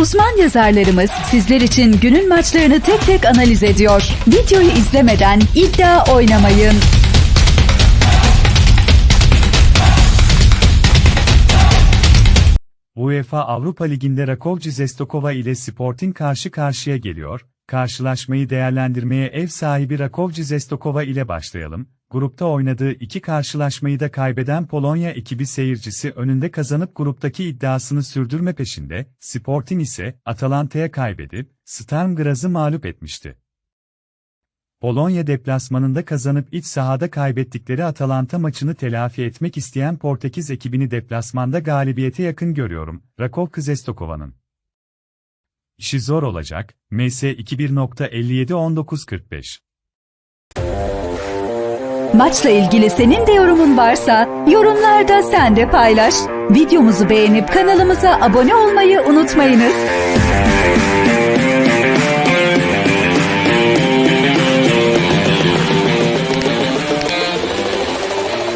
Uzman yazarlarımız sizler için günün maçlarını tek tek analiz ediyor. Videoyu izlemeden iddia oynamayın. UEFA Avrupa Ligi'nde Rakovci Zestokova ile Sporting karşı karşıya geliyor. Karşılaşmayı değerlendirmeye ev sahibi Rakovci Zestokova ile başlayalım. Grupta oynadığı iki karşılaşmayı da kaybeden Polonya ekibi seyircisi önünde kazanıp gruptaki iddiasını sürdürme peşinde, Sporting ise Atalanta'ya kaybedip Sturm Graz'ı mağlup etmişti. Polonya deplasmanında kazanıp iç sahada kaybettikleri Atalanta maçını telafi etmek isteyen Portekiz ekibini deplasmanda galibiyete yakın görüyorum, Rakov Zestokova'nın. İşi zor olacak, MS 21.57-19.45 Maçla ilgili senin de yorumun varsa yorumlarda sen de paylaş. Videomuzu beğenip kanalımıza abone olmayı unutmayınız.